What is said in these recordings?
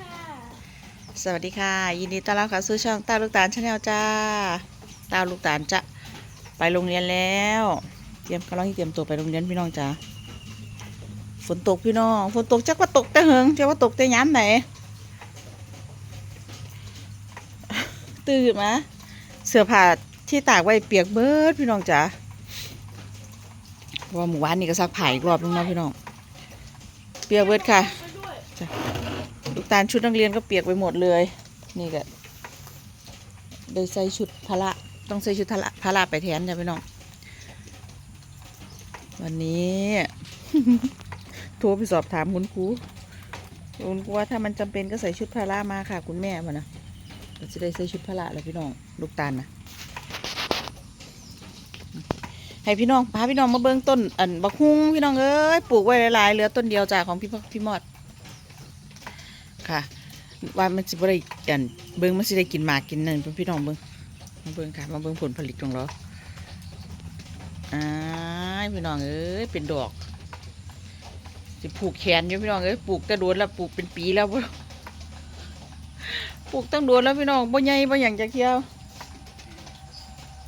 ค่ะสวัสดีค่ะ ยินดีต้อนรับเข้าสู่ช่องตาลูกตาลชาแนลจ้าตาลูกตาลจะไปโรงเรียนแล้ว เตรียมกำลังเตรียมตัวไปโรงเรียนพี่น้องจ้าฝนตกพี่น้องฝนตกจักว่าตกแต่เหิงจักว่าตกแต่ย้ำไหนตื่นมาเสื้อผ้าที่ตากไว้เปียกเบิดพี่น้องจ้าว่าหมู่บ้านนี่ก็ซักผ้าอีกรอบนึงนาะพี่น้อง เปียกเบิดค่ะ ลูกตาลชุดนักเรียนก็เปียกไปหมดเลย นี่ก็ได้ใส่ชุดพละต้องใส่ชุดพละพละไปแทนจ้ะพี่น้อง วันนี้โทรไปสอบถามคุณครูคุณครูว่าถ้ามันจำเป็นก็ใส่ชุดพละมาค่ะ คุณแม่มานะเราจะได้ใส่ชุดพละแล้วพี่น้อง ลูกตาลนะให้พี่น้องพาพี่น้องมาเบิ้งต้นอันบักฮุ้งพี่น้องเอ้ยปลูกไว้หลายๆเหลือต้นเดียวจ้าของพี่พ่อพี่มอด ค่ะ ว่ามันสิบ่ได้อันเบิ่งมันสิได้กินหมากกินนั่นเพิ่นพี่น้องเบิ่งมาเบิ่งค่ะมาเบิ่งผลผลิตของเราอ้ายพี่น้องเอ้ยเป็นดอกสิผูกแขนอยู่พี่น้องเอ้ยปลูกแต่โดนแล้วปลูกเป็นปีแล้วปลูกตั้งโดนแล้วพี่น้องบ่ใหญ่บ่หยังจักเที่ยว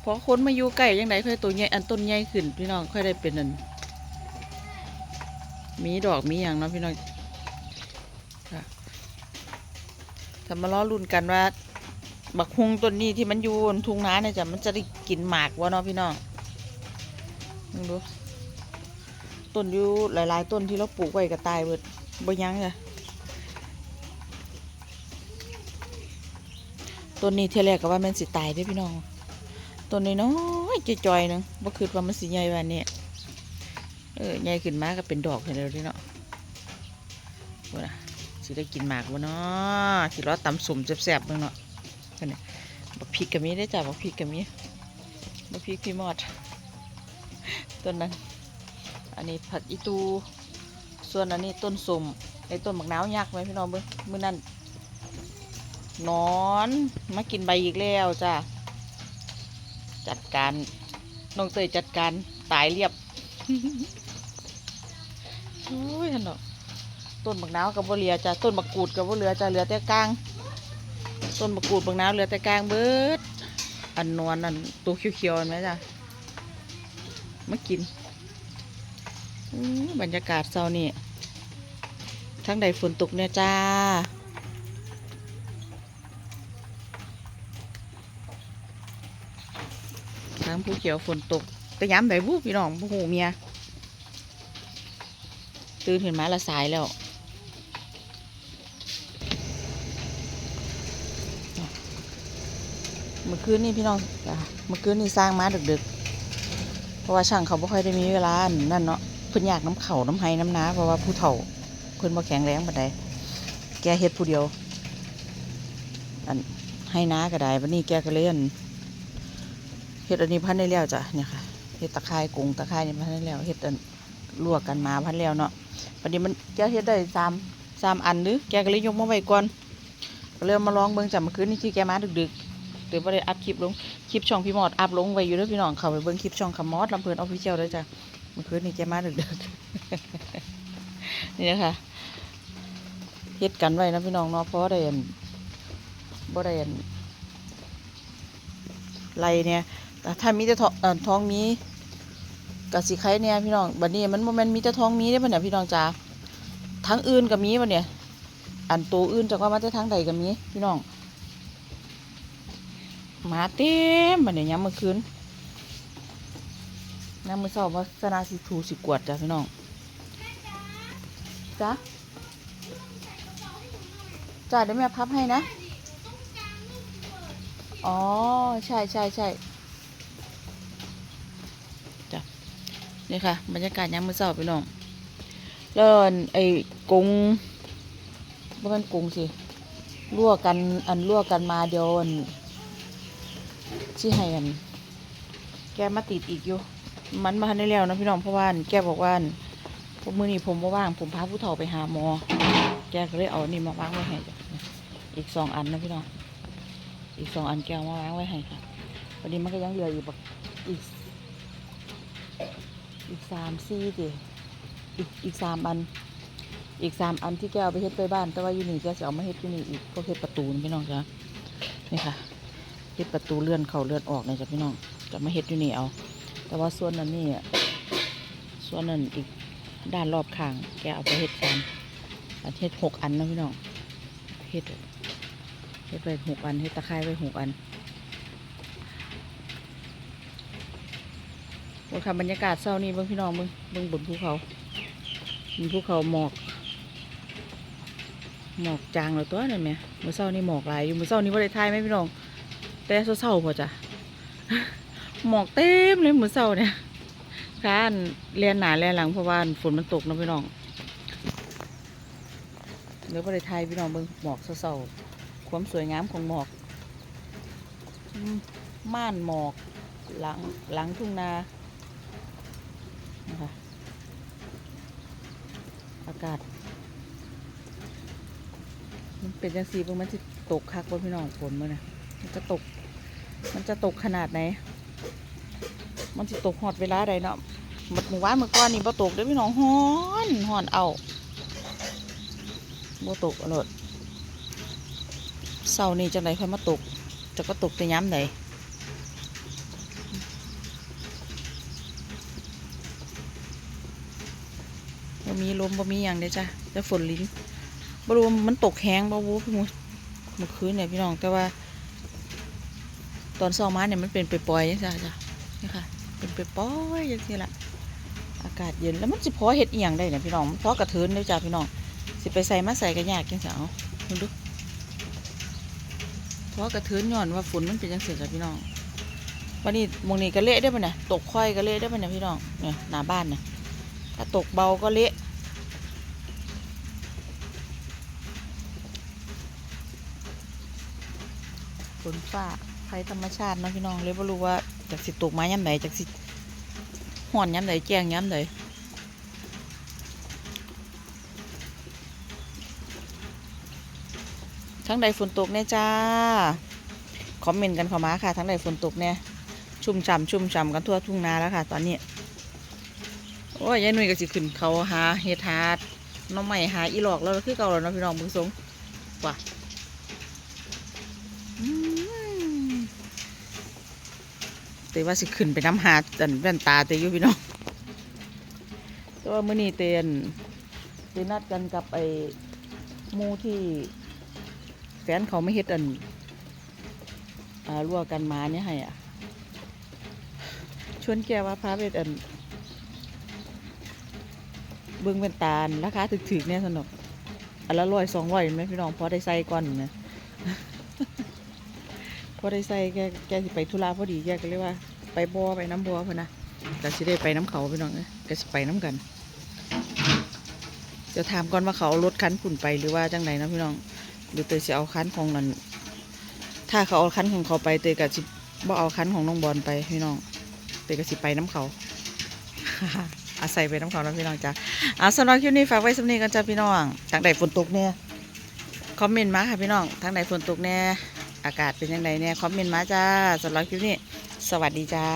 พอคนมาอยู่ใกล้ยังไงค่อยตัวใหญ่อันต้นใหญ่ขึ้นพี่น้องค่อยได้เป็นอันมีดอกมีหยังเนาะพี่น้อง ถ้ามาล้อรุ่นกันว่า บักฮุงต้นนี้ที่มันอยู่บนทุ่งนาเนี่ยจ้ะมันจะได้กินหมากวะเนาะพี่น้องมึงดูต้นอยู่หลาย ๆ ต้นที่เราปลูกไว้ก็ตายเบิดบ่ยั้งจ้ะต้นนี้เท่าแรกก็ว่ามันสิตายเด้พี่น้องต้นนี้น้อยๆจอยๆหนึงบ่คิดว่ามันสิใหญ่แบบนี้เออใหญ่ขึ้นมาก็เป็นดอกเห็นแล้วเดิเนาะว่านะ สิได้กินหมากบ่เนาะสิรอตำสมแซ่บๆเบิ่งเนาะนั่นน่ะบักพริกก็มีได้จ้ะบักพริกก็มีบักพริกพี่มอดต้นนั้น อันนี้ผักอีตู ส่วนอันนี้ต้นสมไอ้ต้นบักนาวยักษ์ไหมพี่น้องเบิ่งมื้อนั้นนอนมากินใบอีกแล้วจ้ะจัดการน้องเตยจัดการตายเรียบโอ้ยท่านดอก ต้นบักนาวกับบ่เหลือจ้ะต้นบักกูดกับบ่เหลือจ้ะเหลือแต่กลาง ต้นบักกูดบักนาวเหลือแต่กลางเบิด อันนวลอันตัวเขียวๆเห็นไหมจ้ะมากินอื้อบรรยากาศเช้านี่ทั้งใดฝนตกเนี่ยจ้าทั้งผู้เขียวฝนตกแต่ย้ำไหนบุพี่น้องผู้หูเมียตื่นขึ้นมาละสายแล้ว เมื่อคืนนี่พี่น้องเมื่อคืนนี่สร้างมาดึกๆ เพราะว่าช่างเขาไม่ค่อยได้มีเวลา นั่นเนาะเพิ่นอยากน้ำเข่าน้ำไห้น้ำน้าเพราะว่าผู้เฒ่าเพิ่นบ่แข็งแรงปานใดแกเฮ็ดผู้เดียว อันให้น้าก็ได้วันนี้แกก็เลยอันเฮ็ดอันนี้พันได้แล้วจ้ะเนี่ยค่ะเฮ็ดตะไคร้กงตะไคร้นี่พันได้แล้วเฮ็ดอันลวกกันมาพันแล้วเนาะวันนี้มันแกเฮ็ดได้สามสามอันหรือแกก็เลยยกมาไว้ก่อนก็เลยเอามาลองเบิ่งจากเมื่อคืนนี่ที่แกมาดึกๆ เดี๋ยวบ่ได้อัดคลิปลงคลิปช่องพี่มอดอัพลงไว้อยู่ด้อพี่น้องเข้าไปเบิ่งคลิปช่องคำมอดลำเพลินออฟฟิเชียลด้วยจ้ะเมื่อคืนนี่แกมาดึกๆนี่นะคะเฮ็ดกันไว้นะพี่น้องเนาะเพราะได้อันบ่ได้อันไรเนี่ยแต่ถ้ามีแต่ท้องมีกะสิไข่เนี่ยพี่น้องบัดนี้มันโมเมนต์มีแต่ท้องมีได้อบัดเนี่ยพี่น้องจ๋าทั้งอื่นก็มีบัดเนี่ยอันตัวอื่นจากว่ามาแต่ทางใดก็มีพี่น้อง มาเต็มบัดเนี่ยยามมื้อคืนยามมื้อเช้าว่าสนาสิถูสิกวดจ้ะพี่น้องจ้ะจ้ะเดี๋ยวแม่พับให้นะ อ๋อ ใช่ใช่ใช่จ้ะนี่ค่ะ บรรยากาศยามมือเช้าพี่น้องแล้วอันไอ้กงบ่แม่นกงสิรั่วกันอันรั่วกันมาเดี๋ยว อันสิให้อัน แกมาติดอีกอยู่ มันมาทันได้แล้วนะพี่น้องเพราะว่าแกบอกว่าอันพวกมื้อนี้ผมบ่ว่าง ผมพาผู้เฒ่าไปหาหมอ แกก็เลยเอานี่มาวางไว้ให้จ้ะอีกสองอันนะพี่น้องอีกสองอันแกมาวางไว้ให้ค่ะวันนี้มันก็ยังเหลืออยู่บักอีก อีกสามซี่ดิอีกอีกสามอัน อีกสามอันที่แกเอาไปเฮ็ดไปบ้าน แต่ว่าอยู่นี่แกจะเอามาเฮ็ดอยู่นี่อีกพวกเฮ็ดประตูนี่พี่น้องจ้ะนี่ค่ะ เฮ็ดประตูเลื่อนเข้าเลื่อนออกเนี่ยจ้ะพี่น้องจะมาเฮ็ดอยู่นี่เอา แต่ว่าส่วนนั้นนี่อะส่วนนั้นอีกด้านรอบข้าง แกเอาไปเฮ็ดกันเฮ็ดหกอันนะพี่น้องเฮ็ดเฮ็ดไปหกอันเฮ็ดตะไคร้ไว้หกอันโอ้ค่ะบรรยากาศเช้านี้เบิ่งพี่น้องเบิ่งเบิ่งบนภูเขามีภูเขาหมอกหมอกจางแล้วตัวนั่นไหมมื้อเช้านี่หมอกลายอยู่มื้อเช้านี่บ่ได้ถ่ายไหมพี่น้อง แต่เช้าๆพอจ้ะหมอกเต็มเลยเหมื้อเช้าเนี่ยค้านเรียนหนาเรียนหลังเพราะว่าฝนมันตกนะพี่น้องเดี๋ยวบ่ได้ถ่ายพี่น้องเบิ่งหมอกเช้าๆความสวยงามของหมอกมม่านหมอกหลังหลังทุ่งนานะคะอากาศ มันเป็นจังสีเบิ่งมันจะตกคักบ่พี่น้องฝนมื้อน่ะมันจะตก มันจะตกขนาดไหน มันจะตกฮอดเวลาใดเนาะหมดหมู่บ้านเมื่อก่อนนี่บ่ตกเด้อพี่น้องฮ้อนฮ้อนเอาบ่ตกอรดเสานี้จังไดค่อยมาตก จะก็ตกแต่ย้ำใดบ่มีลมบ่มีหยังเด้จ้ะแต่ฝนลิ้นบรู้ว่ามันตกแห้งบ่วูพี่มูเมื่อคืนเนี่ยพี่น้องแต่ว่า ตอนเช้ามาเนี่ยมันเป็นไปปล่อยจังซี่จ้ะนี่ค่ะ เป็นไปปล่อยๆจังซี่ล่ะอากาศเย็นแล้วมันสิพอเฮ็ดเอียงได้เนี่ยพี่น้องพอกระเทินเด้จ้ะพี่น้องสิไปใส่มาใส่ก็ยากจังซี่เอาเพิ่นดูพอกระเทินย้อนว่าฝนมันเป็นจังซี่จ้ะพี่น้องวันนี้มองนี้ก็เละได้อบ่เนี่ยตกค่อยก็เละได้อบ่เนี่ยพี่น้องเนี่ยหน้าบ้านเนี่ยถ้าตกเบาก็เละฝนฟ้า ภัยธรรมชาติเนาะพี่น้องเลยบ่รู้ว่าจากสิตกมาย่ำไหนจากสิห่อนย่ำไหนแจ้งย่ำไหนทั้งใดฝนตกเนี่ยจ้า คอมเมนต์กันเข้ามาค่ะ ทั้งใดฝนตกเนี่ยชุ่มฉ่ำชุ่มฉ่ำกันทั่วทุ่งนาแล้วค่ะ ตอนนี้ โอ้ยยายนุ่ยก็สิขึ้นเขาหาเฮ็ดหาหน้องใหม่หาอีหลอกแล้วคือเก่าแล้วนาะพี่น้องเบิ่งทรงว่ะอืม เตว่าสิขึ้นไปน้ำหาดันแว่นตาเตอยู่พี่น้องแต่ว่ามื้อนี้เตนเตนัดกันกับไอ้มูที่แฟนเขาไม่เฮ็ดอันอ่ารั่วกันมาเนี่ยให้อะ ชวนแกว่าพาไปอัน เบิ่งแว่นตาอันราคาถึกๆเนี่ยสนุกอันละร้อยสองร้อยไหมพี่น้องพอได้ใส่ก่อนนะ พอได้ใส่แกแกสิไปธุระพอดีแกก็เลยว่า ไปบ่อไปน้ำบ่อพะนะก็สิได้ไปน้ำเขาพี่น้องเอ้ยก็สิไปน้ำกันเดี๋ยวถามก่อนว่าเขาเอารถคันขุ่นไปหรือว่าจังไหนนะพี่น้องหรือเตยสิเอาคันของนั่นถ้าเขาเอาคันของเขาไปเตยก็สิบ่เอาคันของน้องบอลไปพี่น้องเตยก็สิไปน้ำเขาอาศัยไปน้ำเขาแล้วพี่น้องจ้าเอาสำหรับคลิปนี้ฝากไว้สำนีกันจ้าพี่น้องทางใดฝนตกเนี่ยคอมเมนต์มาค่ะพี่น้องทางใดฝนตกเนี่ย อากาศเป็นยังไงเนี่ยคอมเมนต์มาจ้าสำหรับคลิปนี้ สวัสดีจ้า